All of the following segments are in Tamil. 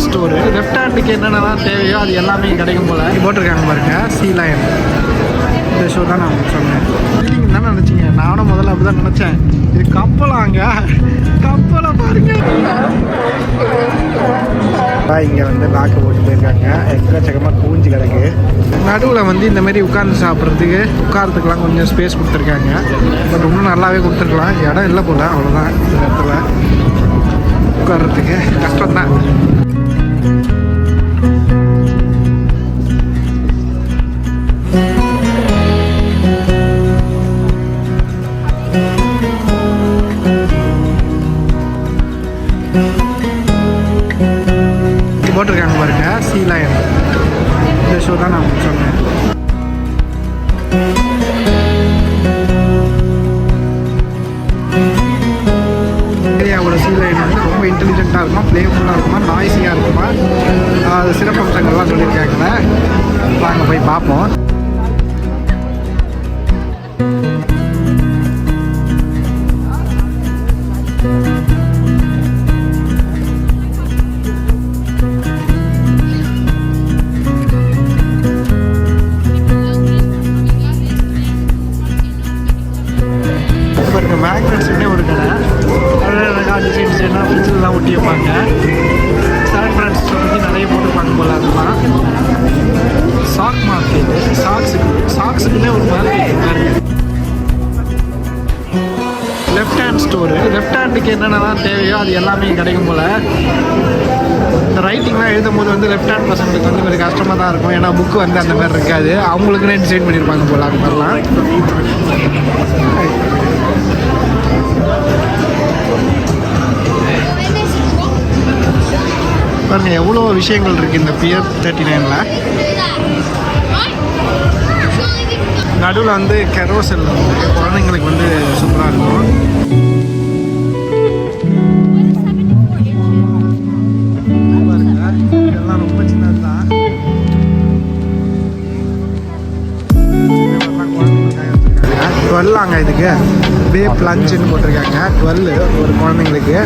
ஹேண்ட் ஸ்டோரு லெஃப்ட் ஹேண்டுக்கு என்னென்னலாம் தேவையோ அது எல்லாமே கிடைக்கும் போல். போட்டிருக்காங்க பாருங்க. சீ லயன் இந்த ஷோ தான் நான் சொன்னேன். ஃபீலிங் என்ன நினச்சிங்க? நானும் முதல்ல அப்படி தான் நினச்சேன். இது கப்பலாங்க. கப்பலை பாருங்க. இங்கே வந்து லாக்கு போட்டு போயிருக்காங்க. எக்கச்சக்கமாக கூஞ்சி கிடக்கு. நடுவில் வந்து இந்த மாதிரி உட்கார்ந்து சாப்பிட்றதுக்கு உட்காரத்துக்குலாம் கொஞ்சம் ஸ்பேஸ் கொடுத்துருக்காங்க. பட் இன்னும் நல்லாவே கொடுத்துருக்கலாம். இடம் இல்லை போல் அவ்வளோதான் இந்த இடத்துல உட்கார்றதுக்கு கஷ்டம் தான் ரொம்ப இருக்குமா ப்ளேஃபுல்லாக இருக்குமா? நாய்ஸியாக இருக்குமா? அது சிறப்பம்சங்கள்லாம் சொல்லியிருக்காங்க வாங்க போய் பார்ப்போம். அழகழகா டிசைன் டிசைனாக ஃப்ரிட்ஜிலலாம் ஒட்டி வைப்பாங்க. செலக்ட் பிராண்ட்ஸ் வந்து நிறைய போட்டுருப்பாங்க போல அதெல்லாம் சாக் மார்க்கெட் சாக்ஸுக்கு சாக்ஸுக்குன்னே ஒரு market left hand store left ஹேண்டுக்கு என்னென்னலாம் தேவையோ அது எல்லாமே கிடைக்கும் போல். இந்த ரைட்டிங்லாம் எழுதும் போது வந்து லெஃப்ட் ஹேண்ட் பசங்களுக்கு வந்து கொஞ்சம் கஷ்டமாக தான் இருக்கும். ஏன்னா புக்கு வந்து அந்த மாதிரி இருக்காது. அவங்களுக்குன்னே டிசைன் பண்ணியிருப்பாங்க போல் அந்த மாதிரிலாம். பாருங்கள் எவ்வளோ விஷயங்கள் இருக்குது இந்த பியர் தேர்ட்டி நைனில் நடுவில் வந்து கெரோசல் வந்து குழந்தைங்களுக்கு வந்து சூப்பராக இருக்கும். பாருங்க ரொம்ப தான் டுவெல்லாங்க இதுக்கு. பே பிளஞ்சுன்னு போட்டிருக்காங்க. டுவெல் ஒரு குழந்தைங்களுக்கு.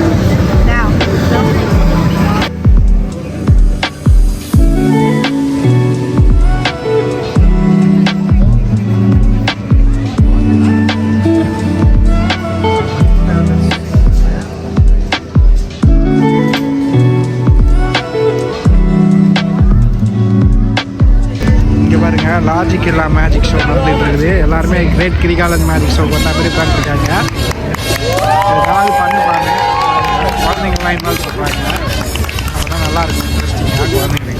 லாஜிக் மேஜிக் ஷோ நடந்துகிட்டு இருக்குது. எல்லாருமே கிரேட் கிரிகாலன் மேஜிக் ஷோ பார்த்தா பேர் உட்காந்துருக்காங்க ஏதாவது பண்ணு பாருங்க. குழந்தைங்கலாம் இன்வால்வ் பண்ணுறாங்க அதெல்லாம் நல்லா இருக்கும். இன்ட்ரெஸ்டிங்காக குழந்தைங்களுக்கு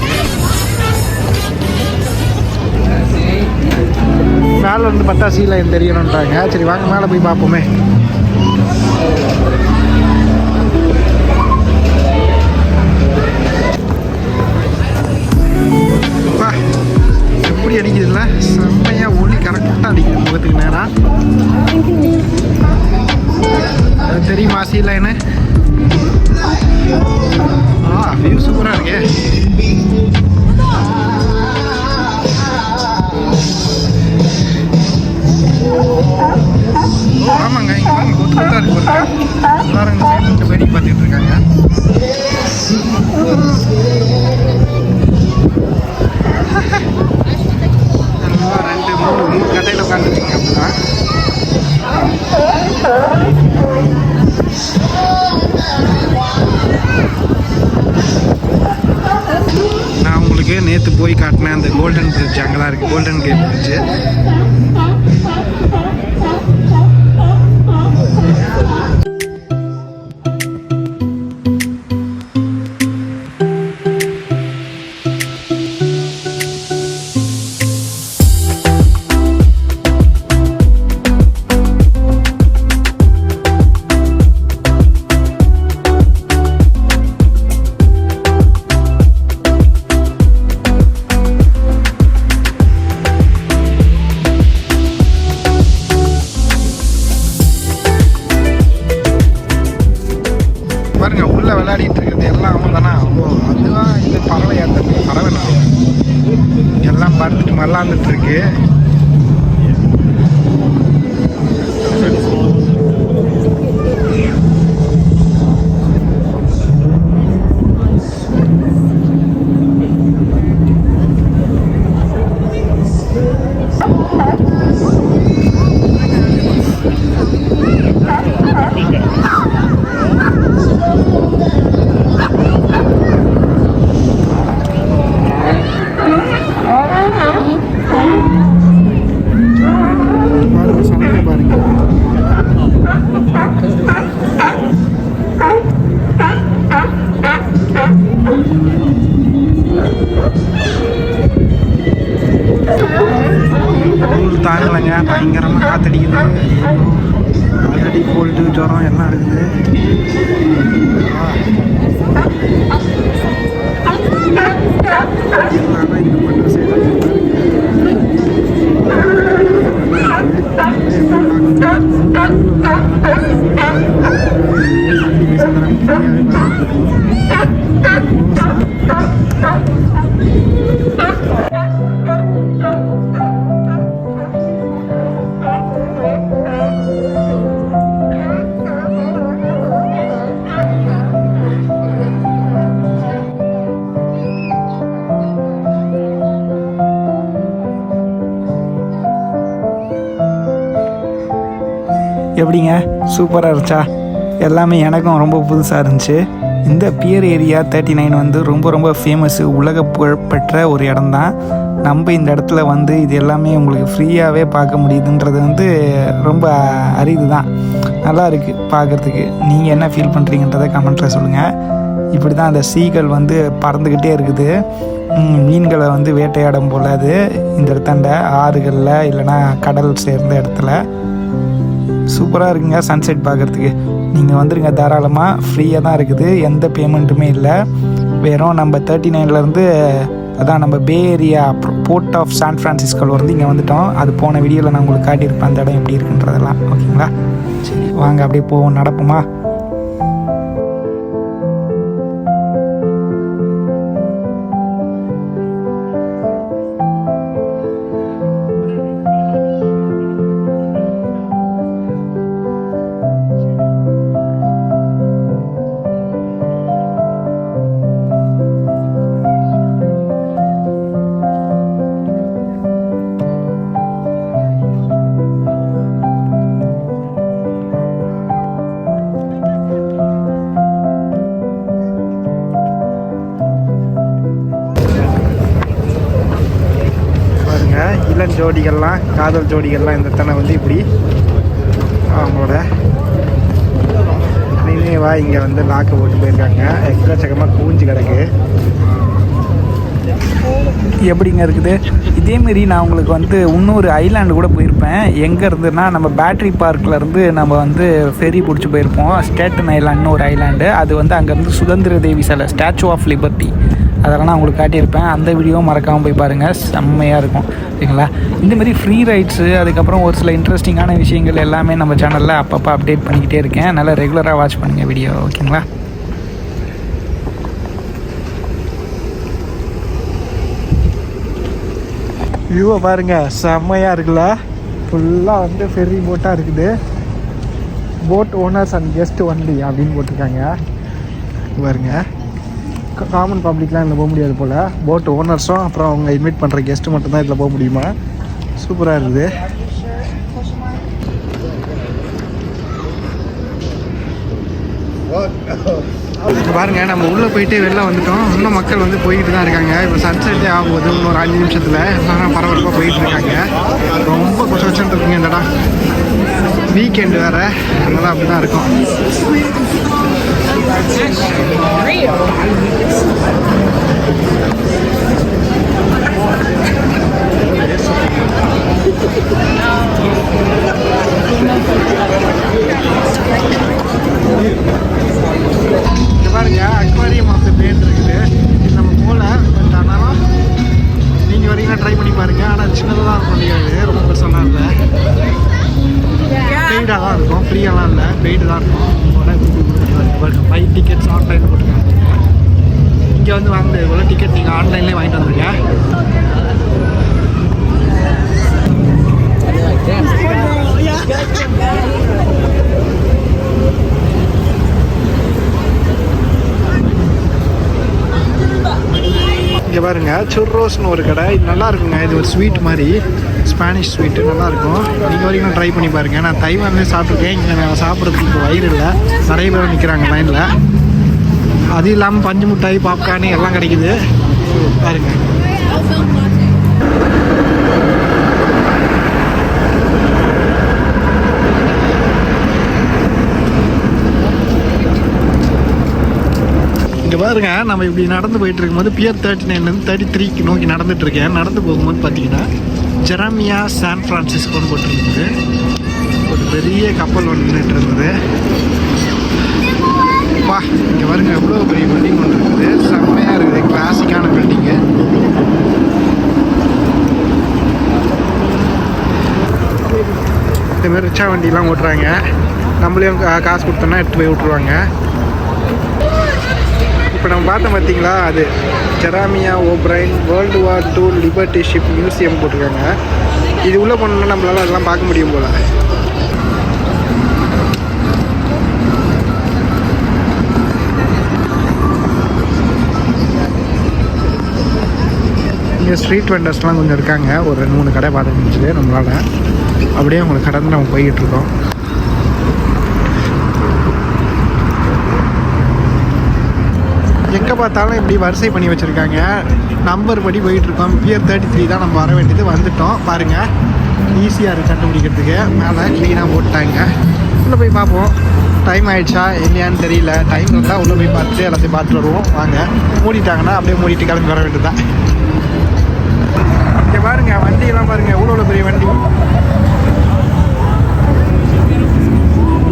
மேலே வந்து பார்த்தா தெரியணுன்றாங்க சரி வாங்க மேலே போய் பார்ப்போமே. நேரம் அது இல்லை என்ன? ஆ வியூ சூப்பராக இருக்கே. ஆமாங்க இங்கே பாருங்க கொத்து கொத்தா இருக்கு பாருங்க எல்லாரும் இந்த side பார்த்துட்டு இருக்காங்க. ரெண்டு மூணு மூணு கட்டையில் உட்காந்துருக்கீங்க é. எல்லாரும் இந்த எப்படிங்க? சூப்பராக இருந்துச்சா? எல்லாமே எனக்கும் ரொம்ப புதுசாக இருந்துச்சு. இந்த பியர் ஏரியா தேர்ட்டி நைன் வந்து ரொம்ப ரொம்ப ஃபேமஸ்ஸு உலக புகழ்பெற்ற ஒரு இடம் தான் நம்ம இந்த இடத்துல வந்து இது எல்லாமே உங்களுக்கு ஃப்ரீயாகவே பார்க்க முடியுதுன்றது வந்து ரொம்ப அரிது தான் நல்லா இருக்குது பார்க்குறதுக்கு. நீங்கள் என்ன ஃபீல் பண்ணுறீங்கன்றதை கமெண்ட்டில் சொல்லுங்கள் இப்படி தான் அந்த சீகள் வந்து பறந்துக்கிட்டே இருக்குது. மீன்களை வந்து வேட்டையாடும் போல அது. இந்த இடத்தாண்ட ஆறுகளில் இல்லைன்னா கடல் சேர்ந்த இடத்துல. சூப்பராக இருக்குங்க சன்செட் பார்க்குறதுக்கு நீங்கள் வந்துருங்க தாராளமாக ஃப்ரீயாக தான் இருக்குது எந்த பேமெண்ட்டுமே இல்லை. வெறும் நம்ம தேர்ட்டி நைன்லேருந்து அதான் நம்ம bay area port of San ஃப்ரான்சிஸ்கோலேருந்து இங்கே வந்துட்டோம். அது போன வீடியோவில் நான் உங்களுக்கு காட்டியிருப்பேன் அந்த இடம் எப்படி இருக்குன்றதெல்லாம். ஓகேங்களா சரி வாங்க அப்படியே போவோம் நடப்போமா? பாருங்க ஜோடிகள்லாம் காதல் ஜோடிகள்லாம் இந்த தனை வந்து இப்படி அவங்களோட நினைவா இங்கே வந்து லாக்கு போட்டு போயிருக்காங்க. எக்கச்சக்கமாக கூஞ்சு கிடக்கு. எப்படிங்க இருக்குது? இதேமாரி நான் உங்களுக்கு வந்து இன்னொரு ஐலாண்டு கூட போயிருப்பேன். எங்கே இருந்துன்னா நம்ம பேட்ரி பார்க்கில் இருந்து நம்ம வந்து ஃபெரி பிடிச்சி போயிருப்போம். ஸ்டேட்டன் ஐலாண்ட்னு ஒரு ஐலாண்டு அது வந்து அங்கேருந்து சுதந்திர தேவி சிலை ஸ்டாச்சு ஆஃப் லிபர்ட்டி அதெல்லாம் நான் உங்களுக்கு காட்டியிருப்பேன். அந்த வீடியோவும் மறக்காமல் போய் பாருங்கள் செம்மையாக இருக்கும். ஓகேங்களா இந்தமாரி ஃப்ரீ ரைட்ஸு அதுக்கப்புறம் ஒரு சில இன்ட்ரெஸ்டிங்கான விஷயங்கள் எல்லாமே நம்ம சேனலில் அப்பப்போ அப்டேட் பண்ணிக்கிட்டே இருக்கேன். நல்லா ரெகுலராக வாட்ச் பண்ணுங்கள் வீடியோ ஓகேங்களா? வியூவை பாருங்கள் செம்மையாக இருக்குல்ல? ஃபுல்லாக வந்து ஃபெர்ரி போட்டாக இருக்குது. Boat owners and guest only அப்படின்னு போட்டிருக்காங்க. பாருங்கள் காமன் பப்ளிக்லாம் இதில் போக முடியாது போல். போட் ஓனர்ஸும் அப்புறம் அவங்க இன்வைட் பண்ணுற கெஸ்ட்டு மட்டும்தான் இதில் போக முடியுமா? சூப்பராக இருக்குது. இங்க பாருங்க நம்ம உள்ளே போயிட்டு வெளில வந்துட்டோம். இன்னும் மக்கள் வந்து போயிட்டு தான் இருக்காங்க. இப்போ சன்செட்டே ஆகும்போது இன்னும் ஒரு அஞ்சு நிமிஷத்தில் எல்லாரும் பரபரப்பாக போயிட்டு இருக்காங்க. ரொம்ப கொச்ச கொச்சன்னு இருக்குங்க இந்த இடம் வீக்கெண்டு வேறு. அதனால அப்படி தான் இருக்கும். ஃப்ரீயாலாம் இல்லை பெய்டு தான் இருக்கும் ஃபைவ் டிக்கெட்ஸ் ஆன்லைனில் போட்டுருக்காங்க. இங்கே வந்து வாங்க இவ்வளோ டிக்கெட் நீங்கள் ஆன்லைன்லேயே வாங்கிட்டு வந்துருங்க இங்கே பாருங்க சுர்ரோஸ்னு ஒரு கடை. இது நல்லா இருக்குங்க. இது ஒரு ஸ்வீட் மாதிரி. ஸ்பானிஷ் ஸ்வீட்டு நல்லாயிருக்கும். நீங்கள் வரைக்கும் ட்ரை பண்ணி பாருங்க. நான் தைவான்லேயே சாப்பிட்ருக்கேன் இங்கே நான் சாப்பிட்றதுக்கு இப்போ வயிறு இல்லை. நிறைய பேர் நிற்கிறாங்க லைனில் அது இல்லாமல் பஞ்சு மிட்டாய் பாப்கார்னு எல்லாம் கிடைக்குது. பாருங்க. இங்கே பாருங்க. நம்ம இப்படி நடந்து போயிட்டு இருக்கும்போது பியர் தேர்ட்டி நைன்லேருந்து தேர்ட்டி த்ரீக்கு நோக்கி நடந்துட்டு இருக்கேன். நடந்து போகும்போது பார்த்தீங்கன்னா ஜெரமியா சான் ஃப்ரான்சிஸ்கோன்னு போட்டிருந்தது. ஒரு பெரிய கப்பல் ஒன்று நின்றுட்டு இருந்தது பா இங்கே பாருங்க எவ்வளோ பெரிய பில்டிங் ஒன்று இருக்குது. செம்மையாக இருக்குது கிளாசிக்கான பில்டிங்கு இந்த மாதிரி ரிச்சா வண்டிலாம் ஓட்டுறாங்க. நம்மளையும் கா- காசு கொடுத்தோன்னா எடுத்து போய் விட்ருவாங்க இப்போ நம்ம பார்த்தோம் பார்த்தீங்களா அது Jeremiah O'Brien world war two liberty ship museum போட்டிருக்காங்க. இது உள்ளே போனோம்னா நம்மளால் அதெல்லாம் பார்க்க முடியும் போல். இங்கே ஸ்ட்ரீட் வெண்டர்ஸ்லாம் கொஞ்சம் இருக்காங்க. ஒரு ரெண்டு மூணு கடை பார்த்து முடிஞ்சுது நம்மளால். அப்படியே அவங்களை கடந்து நம்ம போய்கிட்டு இருக்கோம். எங்கே பார்த்தாலும் இப்படி வரிசை பண்ணி வச்சுருக்காங்க. நம்பர் படி போயிட்டுருக்கோம். பியர் தேர்ட்டி த்ரீ தான் நம்ம வர வேண்டியது. வந்துட்டோம். பாருங்கள் ஈஸியாக இருக்குது கண்டுபிடிக்கிறதுக்கு. மேலே க்ளீனாக போட்டாங்க. உள்ளே போய் பார்ப்போம். டைம் ஆயிடுச்சா? இல்லையான்னு தெரியல. டைம் இருந்தால் உள்ளே போய் பார்த்துட்டு எல்லாத்தையும் பார்த்துட்டு வருவோம். வாங்க. மூடிட்டாங்கன்னா அப்படியே மூடிட்டு கிளம்பி வர வேண்டியதுதான். இங்கே பாருங்கள் வண்டியெல்லாம் பாருங்கள் எவ்வளோ எவ்வளோ பெரிய வண்டி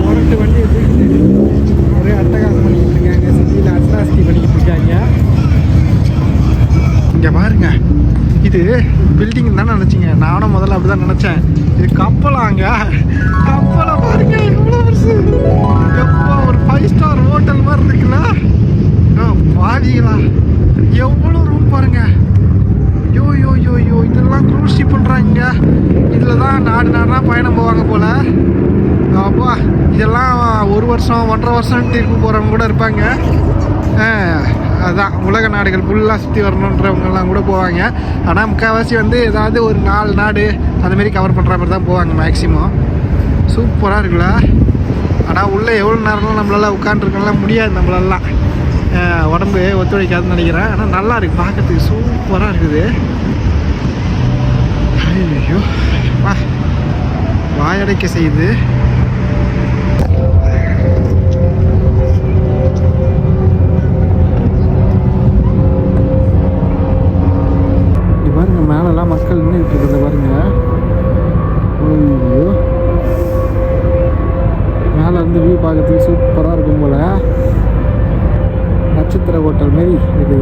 ஒரு வண்டி எடுத்துக்கிட்டு ஒரே அட்டகாசம் பண்ணிக்கிட்டு இருக்காங்க சிட்டியில் அட்ராசிட்டி பண்ணிக்கிட்டு இருக்காங்க இங்கே பாருங்க இது பில்டிங் தானே நினச்சிங்க. நானும் முதல்ல அப்படி தான் நினச்சேன். இது கப்பலாங்க. கப்பலை பாருங்க எவ்வளோ வருஷம் எப்போ ஒரு ஃபைவ் ஸ்டார் ஹோட்டல் மாதிரி இருக்குல்ல? ஆ, பாதிகளா. எவ்வளோ ரூம் பாருங்க. யோ யோ யோ யோ இதெல்லாம் க்ரூஸ் ஷிப் பண்ணுறாங்க இதில் தான் நாடு நாடுனா பயணம் போவாங்க போல். அப்பா இதெல்லாம் ஒரு வருஷம் ஒன்றரை வருஷம் திருப்பி போகிறவங்க கூட இருப்பாங்க. அதுதான் உலக நாடுகள் ஃபுல்லாக சுற்றி வரணுன்றவங்கெல்லாம் கூட போவாங்க. ஆனால் முக்கால்வாசி வந்து ஏதாவது ஒரு நாலு நாடு அந்தமாரி கவர் பண்ணுற மாதிரி தான் போவாங்க மேக்ஸிமம் சூப்பராக இருக்குல்ல? ஆனால் உள்ளே எவ்வளோ நேரம்லாம் நம்மளால் உட்காந்துருக்கலாம் முடியாது நம்மளெல்லாம். உடம்பு ஒத்துழைக்காதுன்னு நினைக்கிறேன். ஆனால் நல்லா இருக்குது பார்க்கறதுக்கு சூப்பராக இருக்குது. ஐயோ வா. வாயடைக்க செய்யுது. மேலெல்லாம் மக்கள் நின்றுட்டு இருக்கிறத பாருங்க. ஐயோ. மேலே இருந்து வியூ பார்க்கறதுக்கு சூப்பராக இருக்கும் போல. நட்சத்திர ஹோட்டல் மாரி இருக்குது.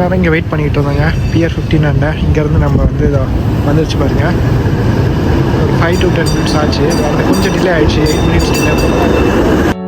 ஆ? நேரம் இங்கே வெயிட் பண்ணிகிட்டு இருந்தாங்க. பிஆர் ஃபிஃப்டின் அண்டை. இங்கேருந்து நம்ம வந்து இதோ வந்துருச்சு பாருங்க. ஒரு ஃபைவ் டு டென் மினிட்ஸ் ஆச்சு. அது கொஞ்சம் டிலே ஆயிடுச்சு. Eight minutes delay